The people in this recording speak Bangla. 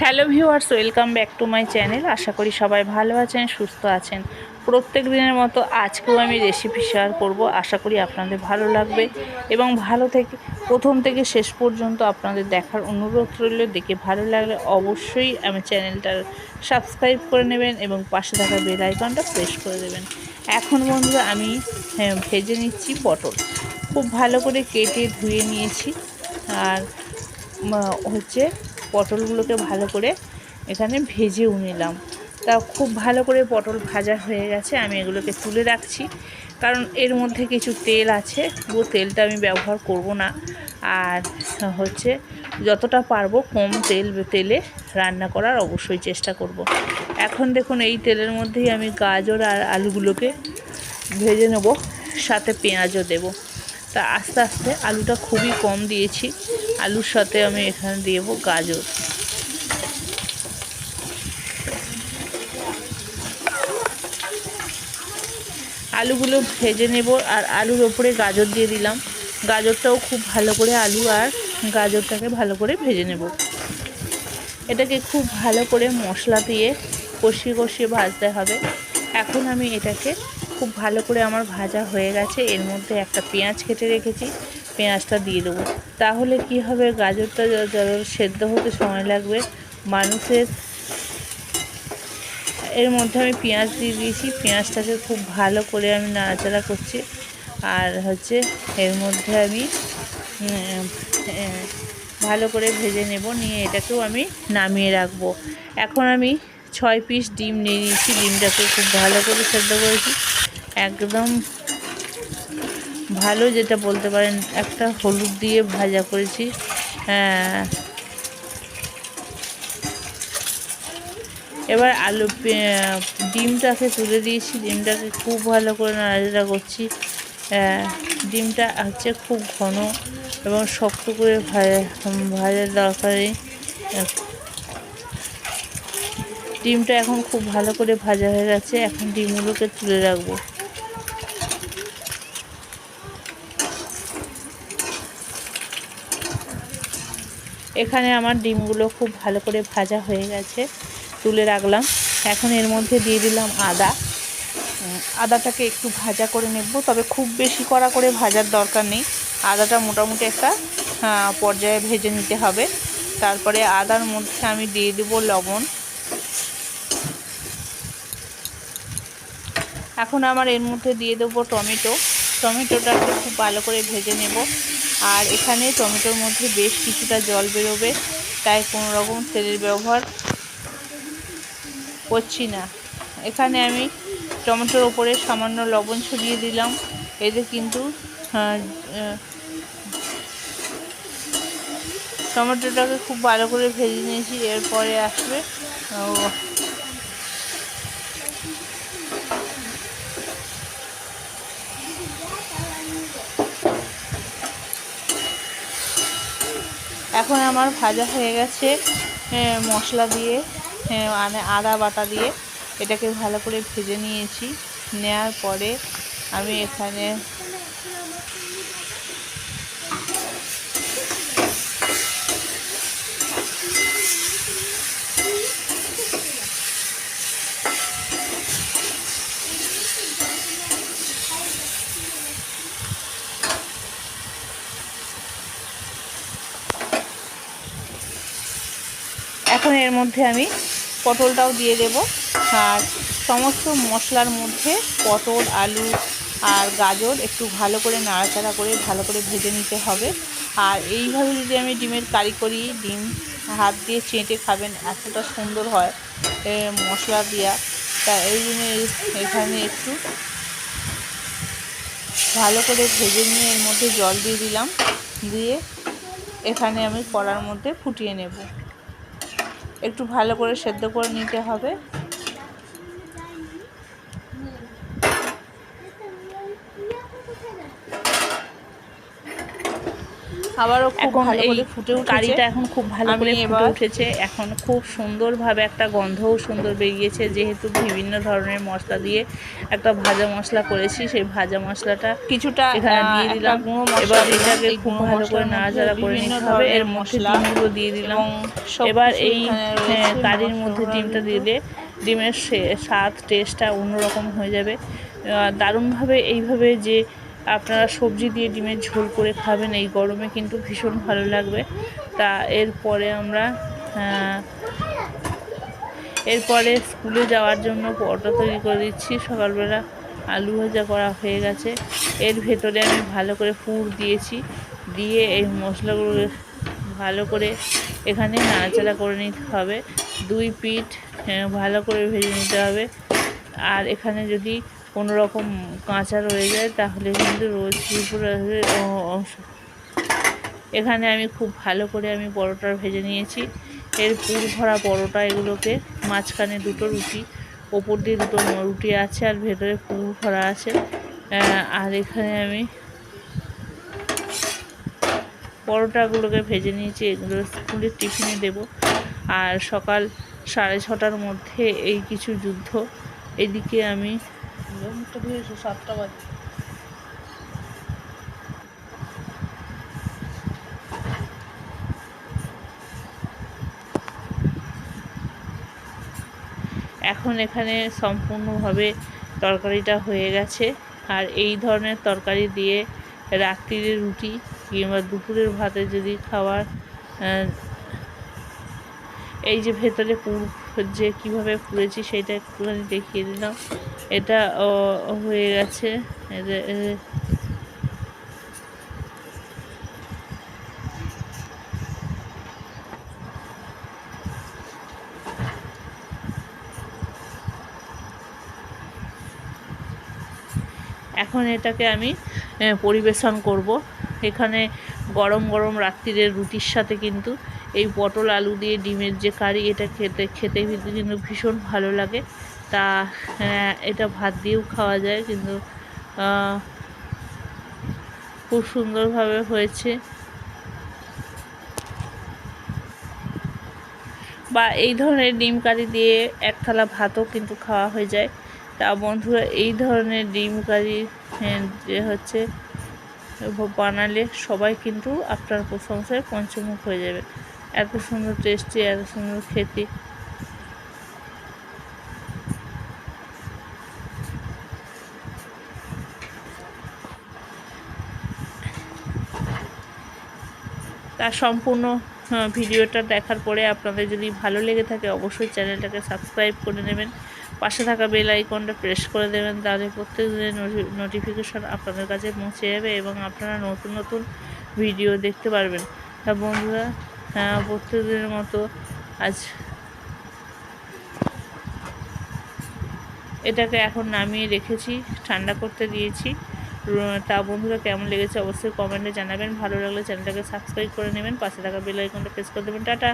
Hello viewers welcome back to my channel. আশা করি সবাই ভালো আছেন সুস্থ আছেন। প্রত্যেক দিনের মতো আজকেও আমি রেসিপি শেয়ার করব। আশা করি আপনাদের ভালো লাগবে এবং ভালো থেকে প্রথম থেকে শেষ পর্যন্ত আপনাদের দেখার অনুরোধ রইল। দেখে ভালো লাগলে অবশ্যই আমি চ্যানেলটার সাবস্ক্রাইব করে নেবেন এবং পাশে থাকা বেল আইকনটা প্রেস করে দেবেন। এখন বন্ধুরা আমি হ্যাঁ, ভেজে নিচ্ছি পটল। খুব ভালো করে কেটে ধুয়ে নিয়েছি। আর হচ্ছে পটলগুলোকে ভালো করে এখানে ভেজেও নিলাম। তা খুব ভালো করে পটল ভাজা হয়ে গেছে, আমি এগুলোকে তুলে রাখছি। কারণ এর মধ্যে কিছু তেল আছে, পুরো তেলটা আমি ব্যবহার করব না। আর হচ্ছে যতটা পারব কম তেল, তেলে রান্না করার অবশ্যই চেষ্টা করব। এখন দেখুন এই তেলের মধ্যেই আমি গাজর আর আলুগুলোকে ভেজে নেব, সাথে পেঁয়াজও দেব। তা আস্তে আস্তে আলুটা খুবই কম দিয়েছি। আলুর সাথে আমি এখানে দেবো গাজর। আলুগুলো ভেজে নেব আর আলুর ওপরে গাজর দিয়ে দিলাম। গাজরটাও খুব ভালো করে আলু আর গাজরটাকে ভালো করে ভেজে নেব। এটাকে খুব ভালো করে মশলা দিয়ে কষিয়ে কষিয়ে ভাজতে হবে। এখন আমি এটাকে খুব ভালো করে আমার ভাজা হয়ে গেছে। এর মধ্যে একটা পেঁয়াজ কেটে রেখেছি। পেঁয়াজটা দিয়ে দেবো। তাহলে কি হবে? গাজরটা সেদ্ধ হতে সময় লাগবে, মানুষের এর মধ্যে আমি পেঁয়াজ দিয়ে দিয়েছি। পেঁয়াজটাকে খুব ভালো করে আমি নাড়াচাড়া করছি। আর হচ্ছে এর মধ্যে আমি ভালো করে ভেজে নেব। নিয়ে এটাকেও আমি নামিয়ে রাখব। এখন আমি ছয় পিস ডিম নিয়ে নিয়েছি। ডিমটাকে খুব ভালো করে সেদ্ধ করেছি। একদম ভালো যেটা বলতে পারেন একটা হলুদ দিয়ে ভাজা করেছি। হ্যাঁ। এবার আলু ডিমটাকে তুলে দিয়েছি ডিমটাকে খুব ভালো করে নাড়াচাড়া করছি। আহ, ডিমটা হচ্ছে খুব ঘন এবং শক্ত করে ভাজা ভাজার দরকারে ডিমটা এখন খুব ভালো করে ভাজা হয়ে গেছে এখন ডিমগুলোকে তুলে রাখব। এখানে আমার ডিমগুলো খুব ভালো করে ভাজা হয়ে গেছে, তুলে রাখলাম। এখন এর মধ্যে দিয়ে দিলাম আদা। আদাটাকে একটু ভাজা করে নেব, তবে খুব বেশি কড়া করে ভাজার দরকার নেই। আদাটা মোটামুটি একটা পর্যায়ে ভেজে নিতে হবে। তারপরে আদার মধ্যে আমি দিয়ে দেব লবণ। এখন আমার এর মধ্যে দিয়ে দেবো টমেটো। টমেটোটাকে খুব ভালো করে ভেজে নেব। আর এখানে টমেটোর মধ্যে বেশ কিছুটা জল বেরোবে তাই কোনো রকম তেলের ব্যবহার করছি না। এখানে আমি টমেটোর ওপরে সামান্য লবণ ছড়িয়ে দিলাম। এতে কিন্তু আহ, টমেটোটাকে খুব ভালো করে ভেজে নিয়েছি এরপরে আসবে এখন আমার ভাজা হয়ে গেছে মশলা দিয়ে মানে আদা বাটা দিয়ে। এটাকে ভালো করে ভেজে নিয়েছি। নেওয়ার পরে আমি এখানে এখন এর মধ্যে আমি পটলটাও দিয়ে দেব। আর সমস্ত মশলার মধ্যে পটল, আলু আর গাজর একটু ভালো করে নাড়াচাড়া করে ভালো করে ভেজে নিতে হবে। আর এইভাবে যদি আমি ডিমের কারি করি, ডিম হাত দিয়ে চেটে খাবেন, এতটা সুন্দর হয় মশলা দেওয়া তা এই জন্য এখানে একটু ভালো করে ভেজে নিয়ে এর মধ্যে জল দিয়ে দিলাম। দিয়ে এখানে আমি কড়ার মধ্যে ফুটিয়ে নেব। একটু ভালো করে সেদ্ধ করে নিতে হবে। আবারও খুব এখন ভালো এই ফুটে কারিটা এখন খুব ভালো করে ফুটে উঠেছে। এখন খুব সুন্দরভাবে একটা গন্ধও সুন্দর বেরিয়েছে যেহেতু বিভিন্ন ধরনের মশলা দিয়ে একটা ভাজা মশলা করেছি সেই ভাজা মশলাটা কিছুটা এখানে দিয়ে দিলাম। এবার এটাকে এই খুব ভালো করে নাড়াচাড়া করে নিতে হবে। এর মধ্যে ডিমগুলো দিয়ে দিলাম। এবার এই হ্যাঁ, কারির মধ্যে ডিমটা। দিলে ডিমের স্বাদ টেস্টটা অন্যরকম হয়ে যাবে। দারুণভাবে এইভাবে যে আপনারা সবজি দিয়ে ডিমের ঝোল করে খাবেন, এই গরমে কিন্তু ভীষণ ভালো লাগবে। তা এরপরে আমরা এরপরে স্কুলে যাওয়ার জন্য পরোটা তৈরি করে দিচ্ছি। সকালবেলা আলু ভাজা করা হয়ে গেছে। এর ভেতরে আমি ভালো করে পুর দিয়েছি। দিয়ে এই মশলাগুলো ভালো করে এখানে নাড়াচাড়া করে নিতে হবে। দুই পিঠ ভালো করে ভেজে নিতে হবে। আর এখানে যদি কোনো রকম কাঁচা রয়ে যায়, তাহলে কিন্তু রোজ দুপুরে এখানে আমি খুব ভালো করে আমি পরোটা ভেজে নিয়েছি। এর পুর ভরা পরোটা এগুলোকে, মাঝখানে দুটো রুটি, ওপর দিয়ে দুটো রুটি আছে আর ভেতরে পুর ভরা আছে। আর এখানে আমি পরোটাগুলোকে ভেজে নিয়েছি, এগুলো স্কুলের টিফিনে দেব। আর সকাল সাড়ে ছটার মধ্যে এই কিছু যুদ্ধ, এদিকে আমি সাতটা বাজে। এখন এখানে সম্পূর্ণভাবে তরকারিটা হয়ে গেছে। আর এই ধরনের তরকারি দিয়ে রাত্রিরে রুটি কিংবা দুপুরের ভাতে যদি খাবার এই যে ভেতরে পুর যে কীভাবে পুড়েছি সেটা একটুখানি দেখিয়ে দিলাম। এটা হয়ে গেছে। এখন এটাকে আমি পরিবেশন করব। এখানে গরম গরম রাত্রিরের রুটির সাথে কিন্তু এই পটল আলু দিয়ে ডিমের যে কারি, এটা খেতে খেতে কিন্তু ভীষণ ভালো লাগে। তা আহ, এটা ভাত দিয়েও খাওয়া যায় কিন্তু খুব সুন্দরভাবে হয়েছে। বা এই ধরনের ডিম কারি দিয়ে এক থালা ভাতও কিন্তু খাওয়া হয়ে যায়। তা বন্ধুরা এই ধরনের ডিম কারি হ্যাঁ, যে হচ্ছে বানালে সবাই কিন্তু আপনার প্রশংসায় পঞ্চমুখ হয়ে যাবে। এত সুন্দর টেস্টি এত সুন্দর খেতে। তার সম্পূর্ণ ভিডিওটা দেখার পরে আপনাদের যদি ভালো লেগে থাকে অবশ্যই চ্যানেলটাকে সাবস্ক্রাইব করে নেবেন। পাশে থাকা বেল আইকনটা প্রেস করে দেবেন, তাহলে প্রত্যেক দিনের নোটিফিকেশন আপনাদের কাছে পৌঁছে যাবে এবং আপনারা নতুন নতুন ভিডিও দেখতে পারবেন। তা বন্ধুরা প্রত্যেক দিনের মতো আজ এটাকে এখন নামিয়ে রেখেছি, ঠান্ডা করতে দিয়েছি। তা বন্ধুরা কেমন লেগেছে অবশ্যই কমেন্টে জানাবেন। ভালো লাগলে চ্যানেলটাকে সাবস্ক্রাইব করে নেবেন, পাশে থাকা বেল আইকনটা প্রেস করে দেবেন। টাটা!